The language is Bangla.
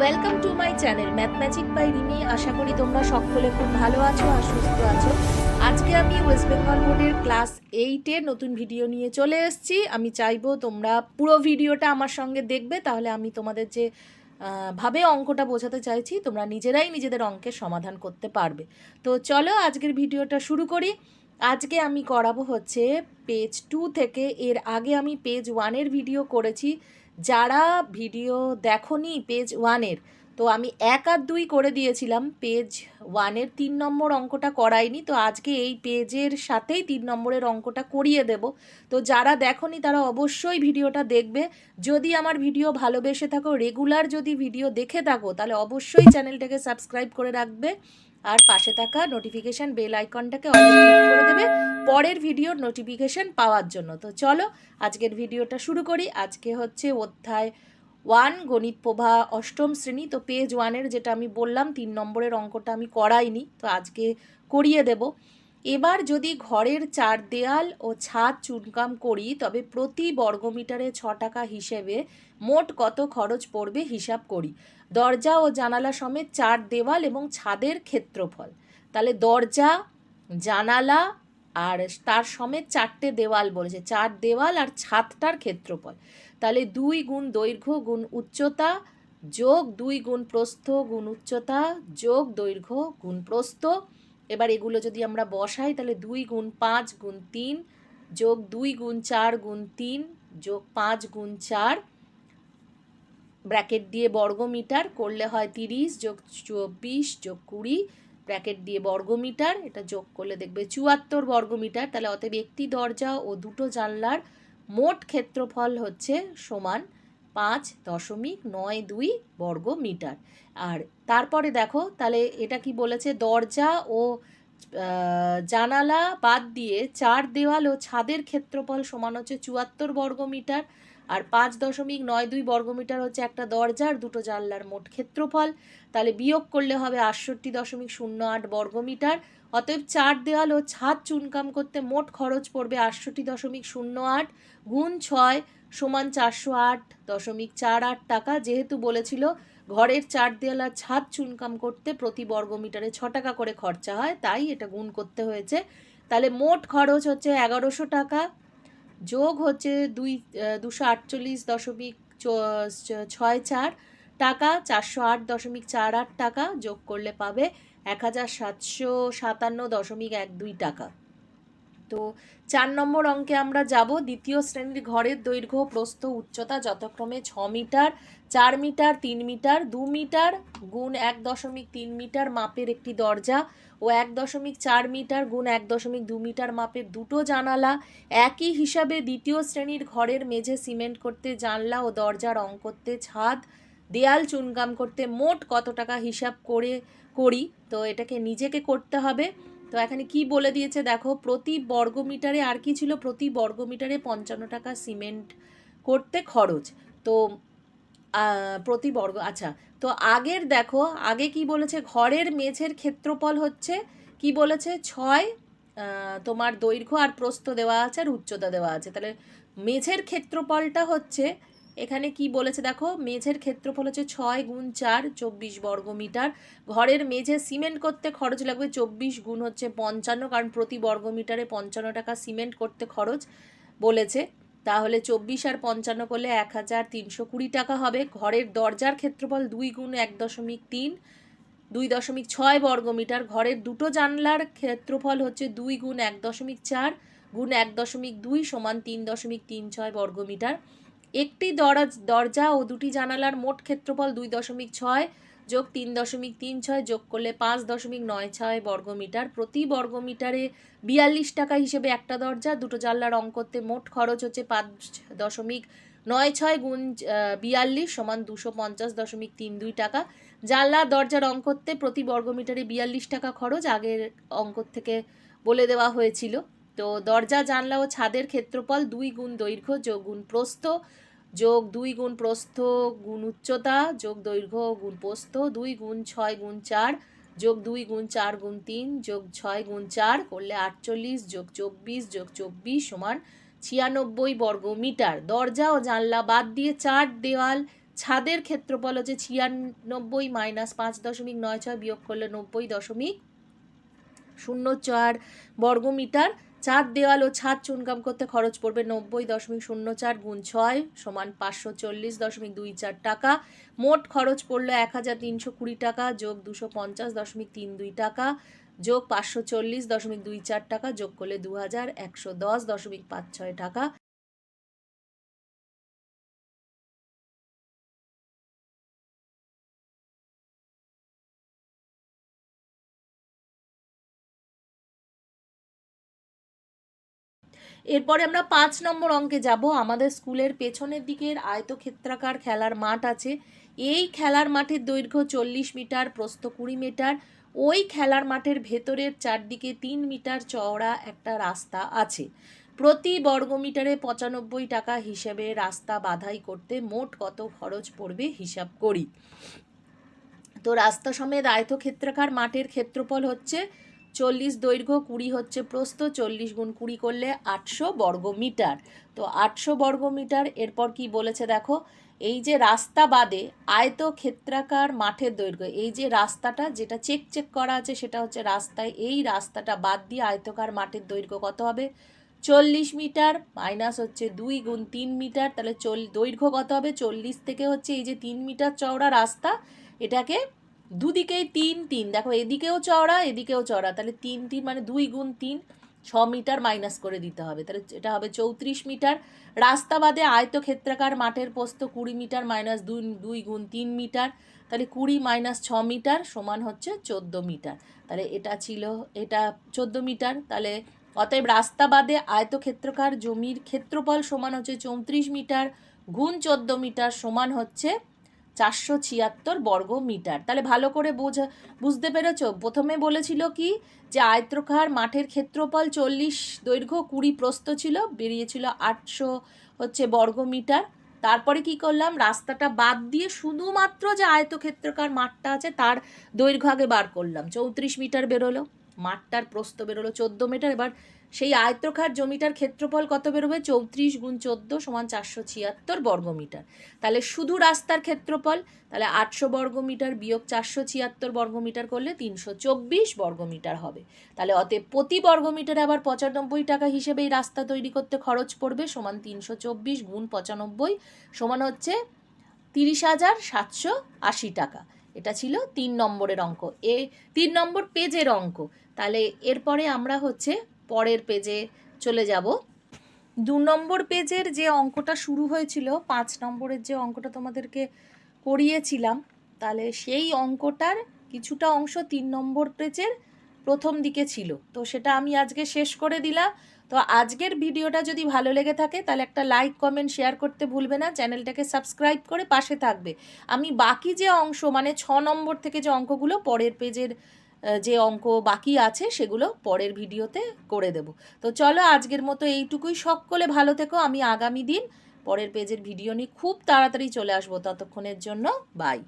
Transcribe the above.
Welcome to my channel math magic by Rimi আশা করি তোমরা সকলে খুব ভালো আছো আর সুস্থ আছো। আজকে আমি ওয়েস্ট বেঙ্গল বোর্ডের ক্লাস এইটের নতুন ভিডিও নিয়ে চলে এসেছি। আমি চাইব তোমরা পুরো ভিডিওটা আমার সঙ্গে দেখবে, তাহলে আমি তোমাদের যে ভাবে অঙ্কটা বোঝাতে চাইছি, তোমরা নিজেরাই নিজেদের অঙ্কের সমাধান করতে পারবে। তো চলো আজকের ভিডিওটা শুরু করি। আজকে আমি করাবো হচ্ছে পেজ টু থেকে, এর আগে আমি পেজ ওয়ানের ভিডিও করেছি। যারা ভিডিও দেখনি পেজ ওয়ানের তো আমি এক আর দুই করে দিয়েছিলাম। পেজ ওয়ানের তিন নম্বর অঙ্কটা করাইনি, তো আজকে এই পেজের সাথেই তিন নম্বরের অঙ্কটা করিয়ে দেব। তো যারা দেখনি তারা অবশ্যই ভিডিওটা দেখবে। যদি আমার ভিডিও ভালোবেসে থাকো রেগুলার যদি ভিডিও দেখে থাকো, তাহলে অবশ্যই চ্যানেলটাকে সাবস্ক্রাইব করে রাখবে। আর পাশে থাকা নোটিফিকেশান বেল আইকনটাকে অল করে দেবে পরের ভিডিওর নোটিফিকেশান পাওয়ার জন্য। তো চলো, আজকের ভিডিওটা শুরু করি। আজকে হচ্ছে অধ্যায় ওয়ান, গণিত প্রভা অষ্টম শ্রেণি। তো পেজ ওয়ানের যেটা আমি বললাম, তিন নম্বরের অঙ্কটা আমি করাইনি, তো আজকে করিয়ে দেব। এবার যদি ঘরের চার দেয়াল ও ছাদ চুনকাম করি, তবে প্রতি বর্গমিটারে ছ টাকা হিসেবে মোট কত খরচ পড়বে হিসাব করি। দরজা ও জানালা সমেত চার দেওয়াল এবং ছাদের ক্ষেত্রফল। তাহলে দরজা, জানালা আর তার সমেত চারটে দেওয়াল বলেছে। চার দেওয়াল আর ছাদটার ক্ষেত্রফল। তাহলে দুই গুণ দৈর্ঘ্য গুণ উচ্চতা যোগ দুই গুণ প্রস্থ গুণ উচ্চতা যোগ দৈর্ঘ্য গুণ প্রস্থ। এবার এগুলো যদি আমরা বসাই, তাহলে দুই গুণ পাঁচ গুণ তিন যোগ দুই গুণ চার গুণ তিন যোগ পাঁচ গুণ চার ব্র্যাকেট দিয়ে বর্গমিটার করলে হয় তিরিশ যোগ চব্বিশ যোগ কুড়ি ব্র্যাকেট দিয়ে বর্গমিটার, এটা যোগ করলে দেখবে চুয়াত্তর বর্গমিটার। তাহলে অতএব একটি দরজা ও দুটো জানলার মোট ক্ষেত্রফল হচ্ছে সমান পাঁচ দশমিক নয় দুই বর্গ মিটার আর তারপরে দেখো, তাহলে এটা কি বলেছে? দরজা ও জানালা বাদ দিয়ে চার দেওয়াল ও ছাদের ক্ষেত্রফল সমান হচ্ছে চুয়াত্তর বর্গ মিটার আর পাঁচ দশমিক নয় দুই বর্গমিটার হচ্ছে একটা দরজার দুটো জানলার মোট ক্ষেত্রফল। তাহলে বিয়োগ করলে হবে আটষট্টি দশমিক শূন্য আট বর্গমিটার। অতএব চার দেওয়াল ও ছাদ চুনকাম করতে মোট খরচ পড়বে আটষট্টি দশমিক শূন্য আট গুণ ছয় সমান চারশো আট দশমিক চার আট টাকা। যেহেতু বলেছিল ঘরের চার দেওয়াল আর ছাদ চুনকাম করতে প্রতি বর্গমিটারে ছ টাকা করে খরচা হয়, তাই এটা গুণ করতে হয়েছে। তাহলে মোট খরচ হচ্ছে এগারোশো টাকা। যোগ হচ্ছে দুই দুশো আটচল্লিশ দশমিক ছয় চার টাকা, চারশো আট দশমিক চার আট টাকা যোগ করলে পাবে এক হাজার সাতশো সাতান্ন দশমিক এক দুই টাকা। তো চার নম্বর অঙ্কে আমরা যাব। দ্বিতীয় শ্রেণির ঘরের দৈর্ঘ্য, প্রস্থ, উচ্চতা যথাক্রমে ছ মিটার, চার মিটার, তিন মিটার, দু মিটার গুণ এক দশমিক তিন মিটার মাপের একটি দরজা ও এক দশমিক চার মিটার গুণ এক দশমিক দু মিটার মাপের দুটো জানালা। একই হিসাবে দ্বিতীয় শ্রেণির ঘরের মেঝে সিমেন্ট করতে জানলা ও দরজা রং করতে ছাদ, দেয়াল চুনকাম করতে মোট কত টাকা হিসাব করে করি, তো এটাকে নিজেকে করতে হবে। তো এখানে কি বলে দিয়েছে দেখো, প্রতি বর্গমিটারে আর কি ছিল? প্রতি বর্গমিটারে পঞ্চান্ন টাকা সিমেন্ট করতে খরচ। তো প্রতি বর্গ আচ্ছা তো আগের দেখো, আগে কি বলেছে? ঘরের মেঝের ক্ষেত্রফল হচ্ছে, কি বলেছে? ছয় তোমার দৈর্ঘ্য আর প্রস্থ দেওয়া আছে আর উচ্চতা দেওয়া আছে। তাহলে মেঝের ক্ষেত্রফলটা হচ্ছে এখানে কি বলেছে দেখো, মেঝের ক্ষেত্রফল হচ্ছে ছয় গুণ চার, চব্বিশ বর্গ মিটার ঘরের মেঝে সিমেন্ট করতে খরচ লাগবে চব্বিশ গুণ হচ্ছে পঞ্চান্ন, কারণ প্রতি বর্গ মিটারে পঞ্চান্ন টাকা সিমেন্ট করতে খরচ বলেছে। তাহলে চব্বিশ আর পঞ্চান্ন করলে এক হাজার তিনশো কুড়ি টাকা হবে। ঘরের দরজার ক্ষেত্রফল দুই গুণ এক দশমিক তিন, দুই দশমিক ছয় বর্গ মিটার ঘরের দুটো জানলার ক্ষেত্রফল হচ্ছে দুই গুণ এক দশমিক চার, গুণ এক দশমিক দুই সমান তিন দশমিক তিন ছয় বর্গ মিটার একটি দরজ, দরজা ও দুটি জানালার মোট ক্ষেত্রফল দুই দশমিক ছয় যোগ তিন দশমিক তিন ছয় যোগ করলে পাঁচ দশমিক নয় ছয় বর্গমিটার। প্রতি বর্গমিটারে বিয়াল্লিশ টাকা হিসেবে একটা দরজা, দুটো জানলা রং করতে মোট খরচ হচ্ছে পাঁচ দশমিক নয় ছয় গুণ বিয়াল্লিশ সমান দুশো পঞ্চাশ দশমিক তিন দুই টাকা। জানলা দরজা রং করতে প্রতি বর্গমিটারে বিয়াল্লিশ টাকা খরচ, আগের অঙ্ক থেকে বলে দেওয়া হয়েছিল। তো দরজা, জানলা ও ছাদের ক্ষেত্রফল দুই গুণ দৈর্ঘ্য যোগ গুণ প্রস্থ যোগ দুই গুণ প্রস্থ গুণ উচ্চতা যোগ দৈর্ঘ্য গুণ প্রস্থ দুই গুণ ছয় গুণ চার যোগ দুই গুণ চার গুণ তিন যোগ ছয় গুণ চার করলে আটচল্লিশ যোগ চব্বিশ যোগ চব্বিশ সমান ছিয়ানব্বই বর্গ মিটার দরজা ও জানলা বাদ দিয়ে চার দেওয়াল, ছাদের ক্ষেত্রফল হচ্ছে ছিয়ানব্বই মাইনাস পাঁচ দশমিক নয় ছয় বিয়োগ করলে নব্বই দশমিক শূন্য চার বর্গমিটার। চার দেওয়াল ও ছাদ চুনকাম করতে খরচ পড়বে নব্বই দশমিক শূন্য চার গুণ ছয় সমান পাঁচশো চল্লিশ দশমিক দুই চার টাকা। মোট খরচ পড়ল এক হাজার তিনশো কুড়ি টাকা যোগ দুশো পঞ্চাশ দশমিক তিন দুই টাকা, যোগ পাঁচশো চল্লিশ দশমিক দুই চার টাকা, যোগ করলে দু হাজার একশো দশ দশমিক পাঁচ ছয় টাকা। এরপরে আমরা পাঁচ নম্বর অঙ্কে যাব। আমাদের স্কুলের পেছনের দিকের আয়তক্ষেত্রাকার খেলার মাঠ আছে। এই খেলার মাঠের দৈর্ঘ্য চল্লিশ মিটার, প্রস্থ কুড়ি মিটার। ওই খেলার মাঠের ভেতরের চারদিকে তিন মিটার চওড়া একটা রাস্তা আছে। প্রতি বর্গমিটারে পঁচানব্বই টাকা হিসেবে রাস্তা বাধাই করতে মোট কত খরচ পড়বে হিসাব করি। তো রাস্তা সমেত আয়তক্ষেত্রাকার মাঠের ক্ষেত্রফল হচ্ছে চল্লিশ দৈর্ঘ্য কুড়ি হচ্ছে প্রস্থ, চল্লিশ গুণ কুড়ি করলে আটশো বর্গ মিটার তো আটশো বর্গ মিটার এরপর কি বলেছে দেখো, এই যে রাস্তা বাদে আয়ত ক্ষেত্রাকার মাঠের দৈর্ঘ্য, এই যে রাস্তাটা যেটা চেক চেক করা আছে সেটা হচ্ছে রাস্তায়, এই রাস্তাটা বাদ দিয়ে আয়তকার মাঠের দৈর্ঘ্য কত হবে? চল্লিশ মিটার মাইনাস হচ্ছে দুই গুণ তিন মিটার, তাহলে চল, দৈর্ঘ্য কত হবে? চল্লিশ থেকে হচ্ছে এই যে তিন মিটার চওড়া রাস্তা, এটাকে দুদিকেই তিন তিন। দেখো, এদিকেও চওড়া এদিকেও চওড়া। তাহলে তিন তিন মানে দুই গুণ তিন, ছ মিটার মাইনাস করে দিতে হবে। তাহলে এটা হবে চৌত্রিশ মিটার। রাস্তা বাদে আয়তক্ষেত্রাকার মাঠের পোস্ত কুড়ি মিটার মাইনাস দুই দুই গুণ তিন মিটার। তাহলে কুড়ি মাইনাস ছ মিটার সমান হচ্ছে চোদ্দ মিটার। তাহলে এটা ছিল, এটা চোদ্দ মিটার। তাহলে অতএব রাস্তা বাদে আয়তক্ষেত্রকার জমির ক্ষেত্রফল সমান হচ্ছে চৌত্রিশ মিটার, গুণ চোদ্দ মিটার সমান হচ্ছে চারশো ছিয়াত্তর বর্গ মিটার। তাহলে ভালো করে বোঝা, বুঝতে পেরেছ? প্রথমে বলেছিল কি যে আয়ত্রকার মাঠের ক্ষেত্রফল চল্লিশ দৈর্ঘ্য কুড়ি প্রস্থ ছিল, বেরিয়েছিল আটশো হচ্ছে বর্গ মিটার। তারপরে কি করলাম? রাস্তাটা বাদ দিয়ে শুধুমাত্র যে আয়তক্ষেত্রকার মাঠটা আছে তার দৈর্ঘ্য আগে বার করলাম। চৌত্রিশ মিটার বেরোলো, মাঠটার প্রস্থ বেরোলো চোদ্দ মিটার। এবার সেই আয়ত্রকার জমিটার ক্ষেত্রফল কত বেরোবে? চৌত্রিশ গুণ চোদ্দ সমান চারশো ছিয়াত্তর বর্গমিটার। তাহলে শুধু রাস্তার ক্ষেত্রফল, তাহলে আটশো বর্গমিটার বিয়োগ চারশো ছিয়াত্তর বর্গমিটার করলে তিনশো চব্বিশ বর্গমিটার হবে। তাহলে অতএব প্রতি বর্গমিটারে আবার পঁচানব্বই টাকা হিসেবে এই রাস্তা তৈরি করতে খরচ পড়বে সমান তিনশো চব্বিশ গুণ পঁচানব্বই সমান হচ্ছে তিরিশ হাজার সাতশো আশি টাকা। এটা ছিল তিন নম্বরের অঙ্ক। এ তিন নম্বর পেজের অঙ্ক। তাহলে এরপরে আমরা হচ্ছে পরের পেজে চলে যাব। দু নম্বর পেজের যে অঙ্কটা শুরু হয়েছিল, পাঁচ নম্বরের যে অঙ্কটা তোমাদেরকে করিয়েছিলাম, তাহলে সেই অঙ্কটার কিছুটা অংশ তিন নম্বর পেজের প্রথম দিকে ছিল। তো সেটা আমি আজকে শেষ করে দিলাম। তো আজকের ভিডিওটা যদি ভালো লেগে থাকে, তাহলে একটা লাইক, কমেন্ট, শেয়ার করতে ভুলবে না। চ্যানেলটাকে সাবস্ক্রাইব করে পাশে থাকবে। আমি বাকি যে অংশ মানে ছ নম্বর থেকে যে অঙ্কগুলো, পরের পেজের যে অঙ্ক বাকি আছে সেগুলো পরের ভিডিওতে করে দেব। তো চলো আজকের মতো এইটুকুই। সকলে ভালো থেকো। আমি আগামী দিন পরের পেজের ভিডিও নিয়ে খুব তাড়াতাড়ি চলে আসব। ততক্ষণের জন্য বাই।